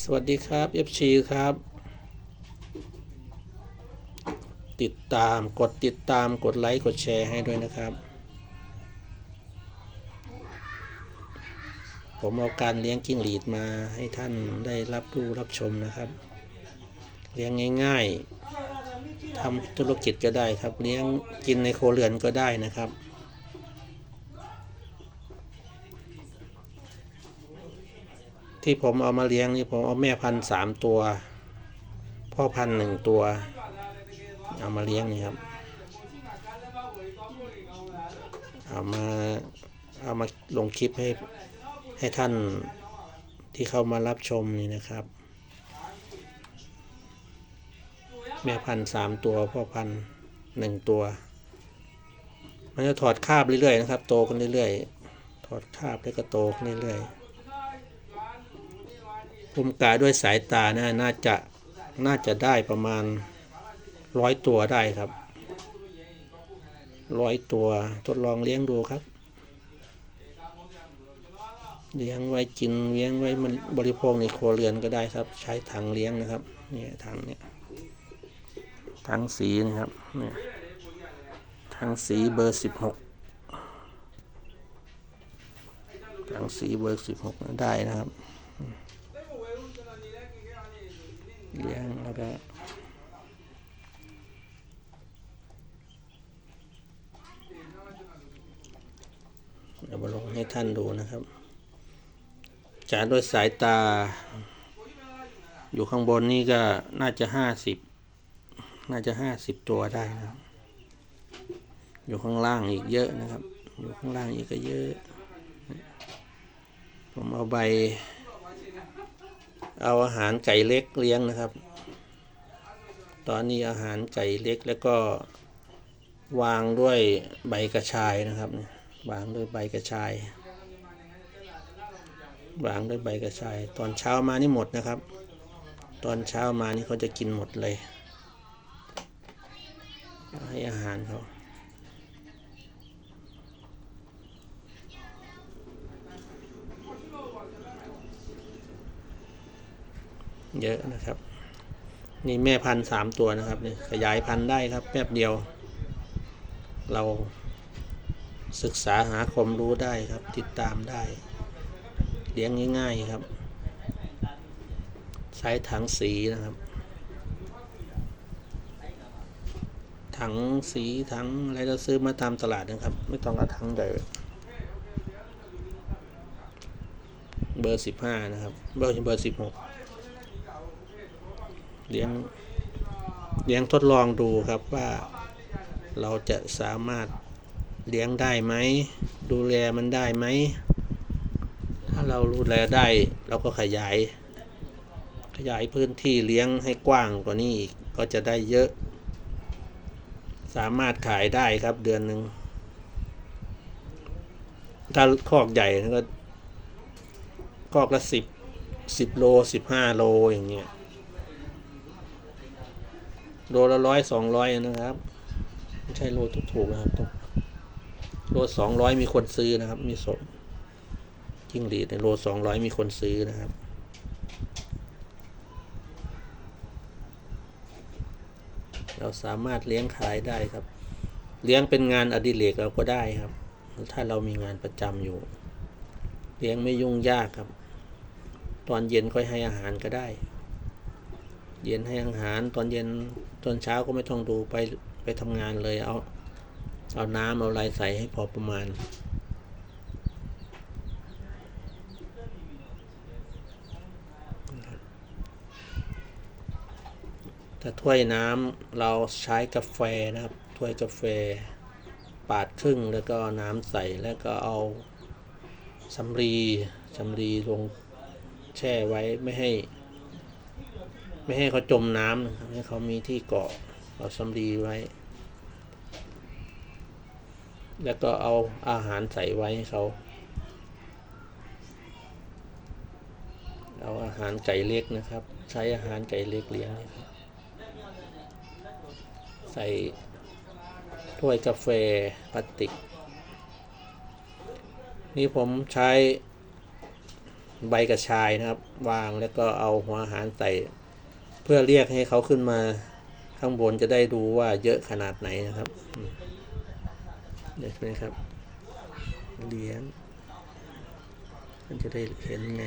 สวัสดีครับ FC ครับ ติดตามกดติดตามกดไลค์กดแชร์ให้ด้วยนะครับ ผมเอาการเลี้ยงกิ้งหรีดมาให้ท่านได้รับรู้รับชมนะครับ เลี้ยงง่ายๆทำธุรกิจก็ได้ครับ เลี้ยงกินในโครเรือนก็ได้นะครับ ที่ผมเอามาเลี้ยงนี่ผมเอาแม่พันสามตัว พ่อพันหนึ่งตัว เอามาเลี้ยงนี่ครับ เอามาเอามาลงคลิปให้ให้ท่านที่เข้ามารับชมนี่นะครับ แม่พันสามตัวพ่อพันหนึ่งตัว มันจะถอดคาบเรื่อยๆนะครับ โตขึ้นเรื่อยๆถอดคาบแล้วก็โตขึ้นเรื่อยๆ ภูมิกายด้วยสายตานะน่าจะน่าจะได้ประมาณร้อยตัวได้ครับร้อยตัวทดลองเลี้ยงดูครับ เลี้ยงไว้กินเลี้ยงไว้มันบริโภคในครัวเรือนก็ได้ครับ ใช้ถังเลี้ยงนะครับเนี่ยถังเนี่ยถังสีนะครับเนี่ยถังสีเบอร์สิบหกถังสีเบอร์สิบหกได้นะครับ เลี้ยงแล้วก็เดี๋ยวมาลงให้ท่านดูนะครับจากด้วยสายตา อยู่ข้างบนนี่ก็น่าจะห้าสิบน่าจะห้าสิบตัวได้นะครับ อยู่ข้างล่างอีกเยอะนะครับ อยู่ข้างล่างอีกก็เยอะ ผมเอาใบ เอาอาหารไก่เล็กเลี้ยงนะครับ ตอนนี้อาหารไก่เล็กแล้วก็วางด้วยใบกระชายนะครับเนี่ยวางด้วยใบกระชายวางด้วยใบกระชาย ตอนเช้ามานี่หมดนะครับ ตอนเช้ามานี่เขาจะกินหมดเลย ให้อาหารเขา เยอะนะครับ นี่แม่พันธุ์สามตัวนะครับนี่ขยายพันธุ์ได้ครับแป๊บเดียว เราศึกษาหาความรู้ได้ครับ ติดตามได้ เลี้ยงง่าย ๆครับ ใช้ถังสีนะครับ ถังสีถังอะไรเราซื้อมาตามตลาดนะครับ ไม่ต้องเอาถังใหญ่เบอร์สิบห้านะครับ เบอร์เบอร์สิบหก เลี้ยงเลี้ยงทดลองดูครับว่าเราจะสามารถเลี้ยงได้ไหม ดูแลมันได้ไหม ถ้าเราดูแลได้เราก็ขยาย ขยายพื้นที่เลี้ยงให้กว้างกว่านี้อีกก็จะได้เยอะ สามารถขายได้ครับเดือนหนึ่งถ้าคอกใหญ่ก็คอกละสิบสิบโลสิบห้าโลอย่างเงี้ย โลละร้อยสองร้อยนะครับ ไม่ใช่โลถูกๆนะครับต้องโลสองร้อยมีคนซื้อนะครับ มีสมจิ้งหรีดในโลสองร้อยมีคนซื้อนะครับเราสามารถเลี้ยงขายได้ครับ เลี้ยงเป็นงานอดิเรกเราก็ได้ครับ ถ้าเรามีงานประจำอยู่ เลี้ยงไม่ยุ่งยากครับ ตอนเย็นค่อยให้อาหารก็ได้ เย็นให้อาหาร ตอนเย็นตอนเช้าก็ไม่ต้องดูไปไปทำงานเลยเอาเอาน้ำเอาอะไรใส่ให้พอประมาณ ถ้าถ้วยน้ำเราใช้กาแฟนะครับ ถ้วยกาแฟปาดครึ่งแล้วก็น้ำใส่แล้วก็เอาสำลีสำลีลงแช่ไว้ไม่ให้ ไม่ให้เขาจมน้ำนะครับให้เขามีที่เกาะเอาสำลีไว้ แล้วก็เอาอาหารใส่ไว้ให้เขา เอาอาหารไก่เล็กนะครับ ใช้อาหารไก่เล็กเลี้ยงนะครับใส่ถ้วยกาแฟพลาสติก นี่ผมใช้ใบกระชายนะครับ วางแล้วก็เอาหัวอาหารใส่ เพื่อเรียกให้เขาขึ้นมาข้างบนจะได้ดูว่าเยอะขนาดไหนนะครับเห็นไหมครับ เลี้ยงมันจะได้เห็นไง